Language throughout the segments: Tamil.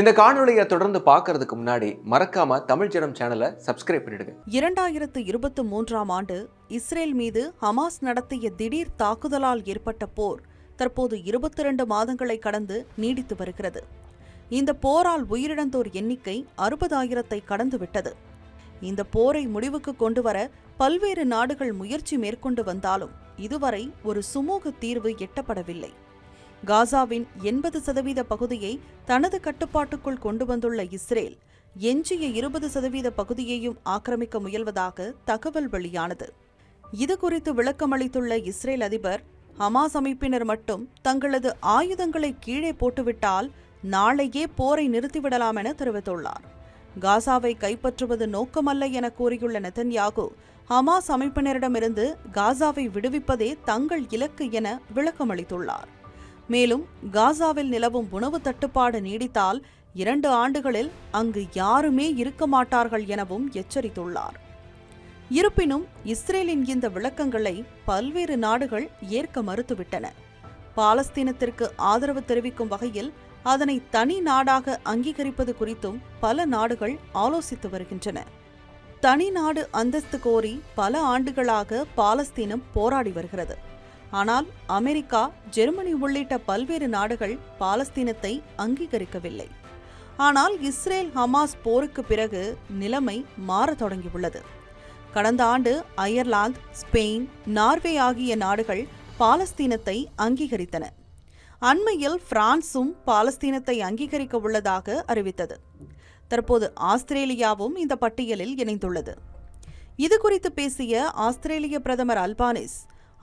இந்த காணொலியை தொடர்ந்து பார்க்கறதுக்கு முன்னாடி மறக்காம தமிழ் ஜனம் சேனலை சப்ஸ்கிரைப் பண்ணிடுங்க. இரண்டாயிரத்து இருபத்து மூன்றாம் ஆண்டு இஸ்ரேல் மீது ஹமாஸ் நடத்திய திடீர் தாக்குதலால் ஏற்பட்ட போர் தற்போது இருபத்தி இரண்டு மாதங்களை கடந்து நீடித்து வருகிறது. இந்த போரால் உயிரிழந்தோர் எண்ணிக்கை அறுபதாயிரத்தை கடந்துவிட்டது. இந்த போரை முடிவுக்கு கொண்டுவர பல்வேறு நாடுகள் முயற்சி மேற்கொண்டு வந்தாலும் இதுவரை ஒரு சுமூக தீர்வு எட்டப்படவில்லை. காசாவின் எண்பது சதவீத பகுதியை தனது கட்டுப்பாட்டுக்குள் கொண்டு வந்துள்ள இஸ்ரேல் எஞ்சிய இருபது சதவீத பகுதியையும் ஆக்கிரமிக்க முயல்வதாக தகவல் வெளியானது. இது குறித்து விளக்கமளித்துள்ள இஸ்ரேல் அதிபர் ஹமாஸ் அமைப்பினர் மட்டும் தங்களது ஆயுதங்களை கீழே போட்டுவிட்டால் நாளையே போரை நிறுத்திவிடலாம் என தெரிவித்துள்ளார். காசாவை கைப்பற்றுவது நோக்கமல்ல என கூறியுள்ள நெதன்யாகு ஹமாஸ் அமைப்பினரிடமிருந்து காசாவை விடுவிப்பதே தங்கள் இலக்கு என விளக்கமளித்துள்ளார். மேலும் காசாவில் நிலவும் உணவு தட்டுப்பாடு நீடித்தால் இரண்டு ஆண்டுகளில் அங்கு யாருமே இருக்க மாட்டார்கள் எனவும் எச்சரித்துள்ளார். இருப்பினும் இஸ்ரேலின் இந்த விளக்கங்களை பல்வேறு நாடுகள் ஏற்க மறுத்துவிட்டன. பாலஸ்தீனத்திற்கு ஆதரவு தெரிவிக்கும் வகையில் அதனை தனி நாடாக அங்கீகரிப்பது குறித்தும் பல நாடுகள் ஆலோசித்து வருகின்றன. தனி நாடு அந்தஸ்து கோரி பல ஆண்டுகளாக பாலஸ்தீனம் போராடி வருகிறது. ஆனால் அமெரிக்கா ஜெர்மனி உள்ளிட்ட பல்வேறு நாடுகள் பாலஸ்தீனத்தை அங்கீகரிக்கவில்லை. ஆனால் இஸ்ரேல் ஹமாஸ் போருக்கு பிறகு நிலைமை மாறத் தொடங்கியுள்ளது. கடந்த ஆண்டு அயர்லாந்து ஸ்பெயின் நார்வே ஆகிய நாடுகள் பாலஸ்தீனத்தை அங்கீகரித்தன. அண்மையில் பிரான்சும் பாலஸ்தீனத்தை அங்கீகரிக்க உள்ளதாக அறிவித்தது. தற்போது ஆஸ்திரேலியாவும் இந்த பட்டியலில் இணைந்துள்ளது. இது குறித்து பேசிய ஆஸ்திரேலிய பிரதமர் அல்பானிஸ்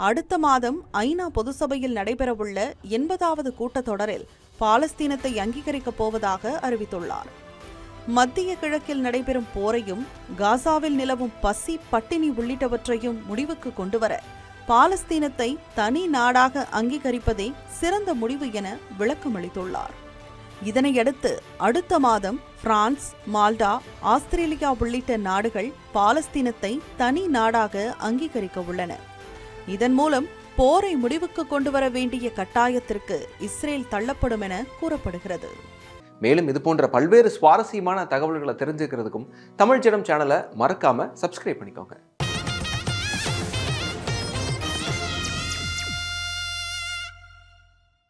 அடுத்த மாதம் ஐநா பொதுசபையில் நடைபெறவுள்ள எண்பதாவது கூட்டத்தொடரில் பாலஸ்தீனத்தை அங்கீகரிக்கப் போவதாக அறிவித்துள்ளார். மத்திய கிழக்கில் நடைபெறும் போரையும் காசாவில் நிலவும் பசி பட்டினி உள்ளிட்டவற்றையும் முடிவுக்கு கொண்டுவர பாலஸ்தீனத்தை தனி நாடாக அங்கீகரிப்பதே சிறந்த முடிவு என விளக்கமளித்துள்ளார். இதனையடுத்து அடுத்த மாதம் பிரான்ஸ் மால்டா ஆஸ்திரேலியா உள்ளிட்ட நாடுகள் பாலஸ்தீனத்தை தனி நாடாக அங்கீகரிக்க உள்ளன. இதன் மூலம் போரை முடிவுக்கு கொண்டு வர வேண்டிய கட்டாயத்திற்கு இஸ்ரேல் தள்ளப்படும் என கூறப்படுகிறது. மேலும் இது போன்ற பல்வேறு சுவாரஸ்யமான தகவல்களை தெரிஞ்சுக்கிறதுக்கும் தமிழ் ஜனம் சேனலை மறக்காம சப்ஸ்கிரைப் பண்ணிக்கோங்க.